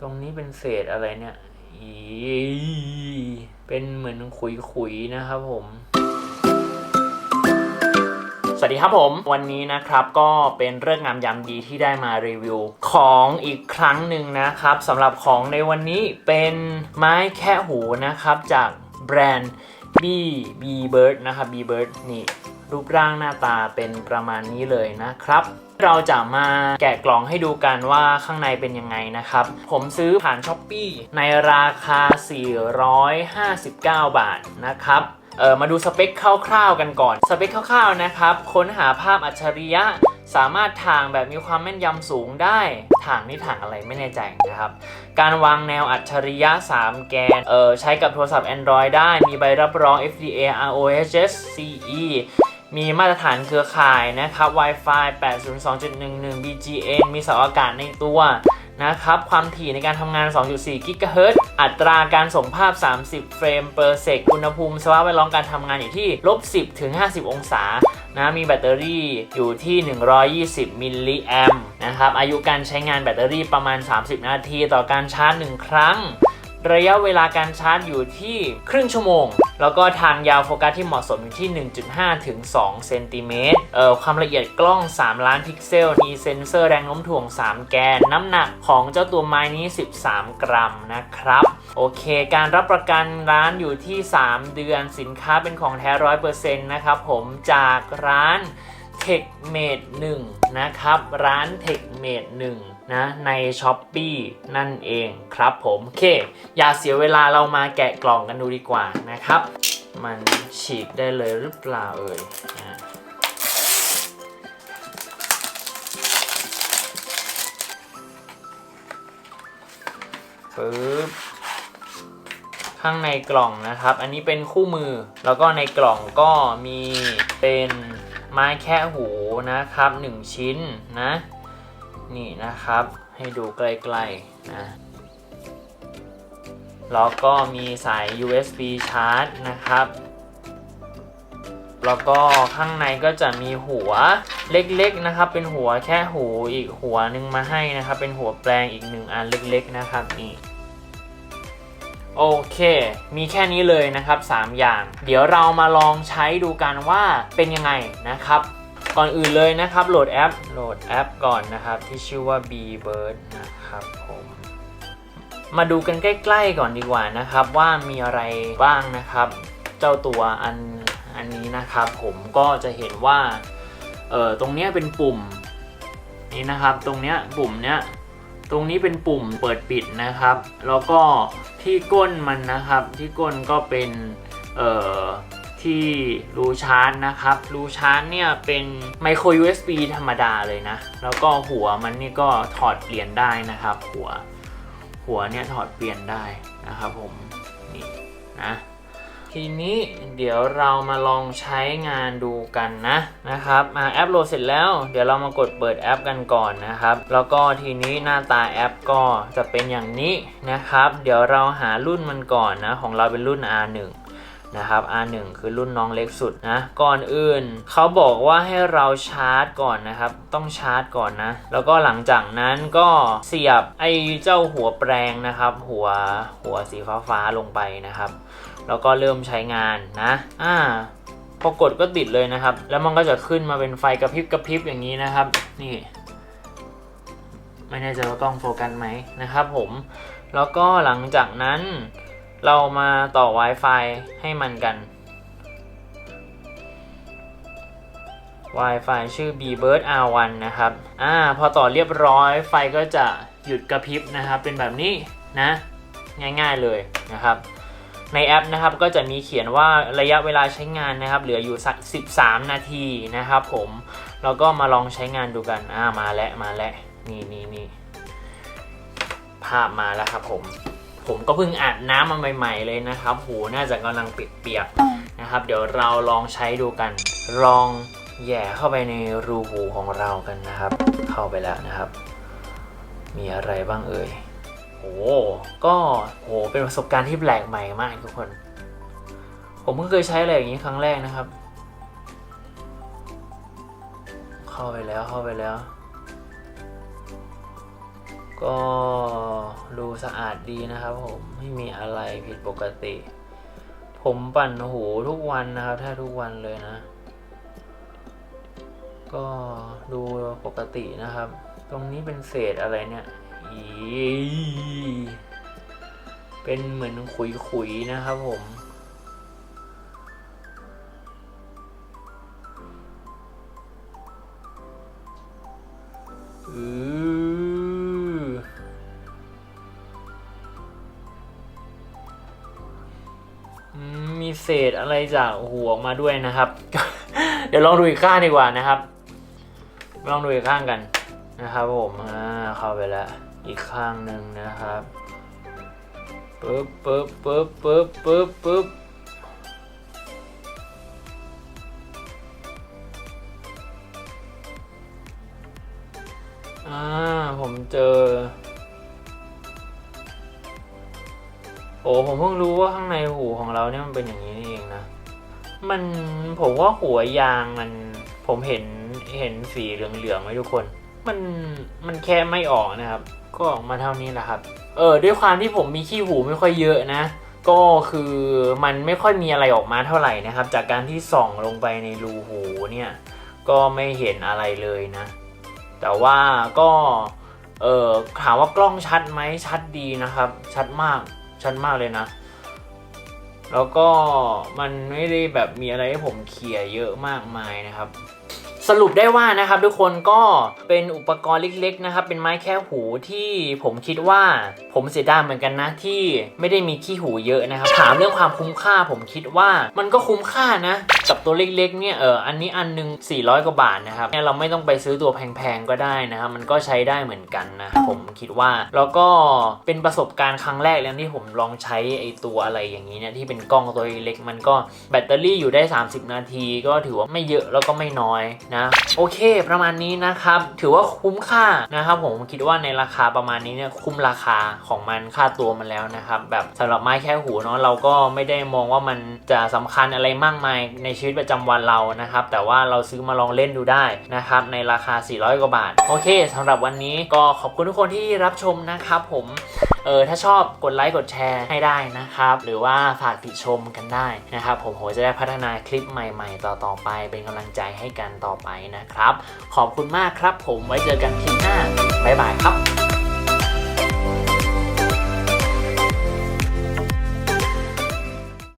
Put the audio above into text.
ตรงนี้เป็นเศษอะไรเนี่ย เป็นเหมือนขุยๆนะครับผม สวัสดีครับผม วันนี้นะครับก็เป็นเรื่องงามยามดีที่ได้มารีวิว ของอีกครั้งหนึ่งนะครับสำหรับของในวันนี้เป็นไม้แค่หูนะครับจากแบรนด์ B B Bird นะครับ B Bird นี่ รูปร่างหน้าตาเป็นประมาณนี้เลยนะครับ เราจะมาแกะกล่องให้ดูกันว่าข้างในเป็นยังไงนะครับ ผมซื้อผ่านช้อปปีในราคา 459 บาทนะครับเออมาดูสเปคคร่าวๆกันก่อน สเปคคร่าวๆนะครับ ค้นหาภาพอัจฉริยะ สามารถถ่างแบบมีความแม่นยำสูงได้ ถ่างนี่ถ่างอะไรไม่แน่ใจนะครับ การวางแนวอัจฉริยะ 3 แกน เออใช้กับโทรศัพท์ Android ได้ มีใบรับรอง FDA ROHS CE มีมาตรฐานเครือข่ายนะครับ Wi-Fi 802.11 BGN มีเสาอากาศในตัวนะครับ ความถี่ในการทำงาน 2.4 GHz อัตราการส่งภาพ 30 เฟรม per sec อุณหภูมิสภาพแวดล้อมการทำงานอยู่ที่ลบ 10 ถึง 50 องศานะมีแบตเตอรี่อยู่ที่ 120 มิลลิแอมนะครับ อายุการใช้งานแบตเตอรี่ประมาณ 30 นาที ต่อการชาร์จ 1 ครั้ง ระยะเวลาการชาร์จอยู่ที่ครึ่งชั่วโมง แล้วก็ทางยาวโฟกัสที่เหมาะสมอยู่ที่ 1.5 ถึง 2 เซนติเมตรเอ่อความละเอียดกล้อง 3 ล้านพิกเซล มีเซ็นเซอร์แรงโน้มถ่วง 3 แกน น้ำหนักของเจ้าตัวไม้นี้ 13 กรัมนะครับ โอเค การรับประกันร้านอยู่ที่ 3 เดือนสินค้าเป็นของแท้ร้อยเปอร์เซ็นต์นะครับผมจากร้าน t e c h m a d e 1นะครับ ร้าน t e c h m a d e 1นะใน s h อ p e e นั่นเองครับผมโอเค อย่าเสียเวลาเรามาแกะกล่องกันดูดีกว่านะครับ มันฉีกได้เลยหรือเปล่าเอ่ยอะปึ๊บข้างในกล่องนะครับ อันนี้เป็นคู่มือแล้วก็ในกล่องก็มีเป็น ไม้แค่หูนะครับ 1 ชิ้นนะ นี่นะครับให้ดูใกล้ๆนะแล้วก็มีสาย USB ชาร์จนะครับ แล้วก็ข้างในก็จะมีหัวเล็กๆนะครับ เป็นหัวแค่หูอีกหัวหนึ่งมาให้นะครับ เป็นหัวแปลงอีกหนึ่งอันเล็กๆนะครับนี่ โอเค มีแค่นี้เลยนะครับ 3 อย่าง เดี๋ยวเรามาลองใช้ดูกันว่าเป็นยังไงนะครับ ก่อนอื่นเลยนะครับ โหลดแอป โหลดแอปก่อนนะครับ ที่ชื่อว่า B Bird นะครับผมมาดูกันใกล้ ๆ ก่อนดีกว่านะครับ ว่ามีอะไรบ้างนะครับ เจ้าตัวอันอันนี้นะครับ ผมก็จะเห็นว่าเออตรงเนี้ยเป็นปุ่มนี่นะครับ ตรงเนี้ยปุ่มเนี้ยตรงนี้เป็นปุ่มเปิดปิดนะครับ แล้วก็ ที่ก้นมันนะครับ ที่ก้นก็เป็นเอ่อที่รูชาร์จนะครับรูชาร์จเนี่ยเป็นไมโคร USB ธรรมดาเลยนะ แล้วก็หัวมันนี่ก็ถอดเปลี่ยนได้นะครับ หัวหัวเนี่ยถอดเปลี่ยนได้นะครับผมนี่นะ ทีนี้เดี๋ยวเรามาลองใช้งานดูกันนะนะครับอ่าแอปโหลดเสร็จแล้ว เดี๋ยวเรามากดเปิดแอปกันก่อนนะครับ แล้วก็ทีนี้หน้าตาแอปก็จะเป็นอย่างนี้นะครับ เดี๋ยวเราหารุ่นมันก่อนนะของเราเป็นรุ่น R1 นะครับ R1 คือรุ่นน้องเล็กสุดนะ ก่อนอื่นเขาบอกว่าให้เราชาร์จก่อนนะครับ ต้องชาร์จก่อนนะ แล้วก็หลังจากนั้นก็เสียบไอ้เจ้าหัวแปลงนะครับ หัวหัวสีฟ้าๆลงไปนะครับ แล้วก็เริ่มใช้งานนะอ่าพอกดก็ติดเลยนะครับ แล้วมันก็จะขึ้นมาเป็นไฟกระพริบกระพริบอย่างนี้นะครับ นี่ ไม่แน่ใจว่ากล้องโฟกัสไหมนะครับผม แล้วก็หลังจากนั้น เรามาต่อ Wi-Fi ให้มันกัน Wi-Fi ชื่อ bbird r1 นะครับ อ่า พอต่อเรียบร้อยไฟก็จะหยุดกระพริบนะครับ เป็นแบบนี้นะ ง่ายๆเลยนะครับ ในแอปนะครับก็จะมีเขียนว่าระยะเวลาใช้งานนะครับ เหลืออยู่สัก13 นาทีนะครับผมแล้วก็มาลองใช้งานดูกันอ่ามาแล้วมาแล้วนี่นี่นี่ภาพมาแล้วครับผมผมก็เพิ่งอาบน้ำมาใหม่ ๆ เลยนะครับ หูน่าจะกำลังเปียกๆนะครับ เดี๋ยวเราลองใช้ดูกัน ลองแย่เข้าไปในรูหูของเรากันนะครับ เข้าไปแล้วนะครับ มีอะไรบ้างเอ่ย โอ้ก็โหเป็นประสบการณ์ที่แปลกใหม่มากทุกคน ผมเพิ่งเคยใช้อะไรอย่างนี้ครั้งแรกนะครับ เข้าไปแล้วเข้าไปแล้ว ก็ดูสะอาดดีนะครับผมไม่มีอะไรผิดปกติ ผมปั่นหูทุกวันนะครับแทบทุกวันเลยนะ ก็ดูปกตินะครับ ตรงนี้เป็นเศษอะไรเนี่ย เป็นเหมือนขุยๆนะครับผม อืออมีเศษอะไรจากหัวมาด้วยนะครับ เดี๋ยวลองดูอีกข้างดีกว่านะครับ ลองดูอีกข้างกันนะครับผม อ่า เข้าไปแล้ว อีกข้างหนึ่งนะครับปึ๊บปึ๊บปึ๊บปึ๊บปึ๊บปึ๊บอ่า ผมเจอ โอ้ผมเพิ่งรู้ว่าข้างในหูของเราเนี่ยมันเป็นอย่างนี้นี่เองนะ มันผมว่าหัวยางมัน ผมเห็นเห็นสีเหลืองๆไหมทุกคน มันมันแค่ไม่ออกนะครับ ก็ออกมาเท่านี้แหละครับ เออด้วยความที่ผมมีขี้หูไม่ค่อยเยอะนะ ก็คือมันไม่ค่อยมีอะไรออกมาเท่าไหร่นะครับ จากการที่ส่องลงไปในรูหูเนี่ย ก็ไม่เห็นอะไรเลยนะ แต่ว่าก็เออถามว่ากล้องชัดไหมชัดดีนะครับ ชัดมากชัดมากเลยนะ แล้วก็มันไม่ได้แบบมีอะไรให้ผมเคลียร์เยอะมากมายนะครับ สรุปได้ว่านะครับทุกคนก็เป็นอุปกรณ์เล็กๆนะครับเป็นไม้แค่หูที่ผมคิดว่าผมเสียดายเหมือนกันนะที่ไม่ได้มีขี้หูเยอะนะครับถามเรื่องความคุ้มค่าผมคิดว่ามันก็คุ้มค่านะกับตัวเล็กๆเนี่ยเอออันนี้อันหนึง 400 กว่าบาทนะครับเนี่ยเราไม่ต้องไปซื้อตัวแพงๆก็ได้นะครับมันก็ใช้ได้เหมือนกันนะผมคิดว่าแล้วก็เป็นประสบการณ์ครั้งแรกเลยที่ผมลองใช้ไอตัวอะไรอย่างนี้เนี่ยที่เป็นกล้องตัวเล็กมันก็แบตเตอรี่อยู่ได้ 30 นาที ก็ถือว่าไม่เยอะแล้วก็ไม่น้อยนะโอเค ประมาณนี้นะครับ ถือว่าคุ้มค่านะครับผมคิดว่าในราคาประมาณนี้เนี่ยคุ้มราคาของมันค่าตัวมันแล้วนะครับ แบบสำหรับไม้แค่หูเนาะเราก็ไม่ได้มองว่ามันจะสำคัญอะไรมากมายในชีวิตประจำวันเรานะครับ แต่ว่าเราซื้อมาลองเล่นดูได้นะครับ ในราคา 400 กว่าบาท โอเคสำหรับวันนี้ก็ขอบคุณทุกคนที่รับชมนะครับผม เออถ้าชอบกดไลค์กดแชร์ให้ได้นะครับ หรือว่าฝากติชมกันได้นะครับผมโหจะได้พัฒนาคลิปใหม่ๆ ต่อๆไป เป็นกำลังใจให้กันต่อไปนะครับ ขอบคุณมากครับผมไว้เจอกันคลิปหน้าบ๊ายบายครับ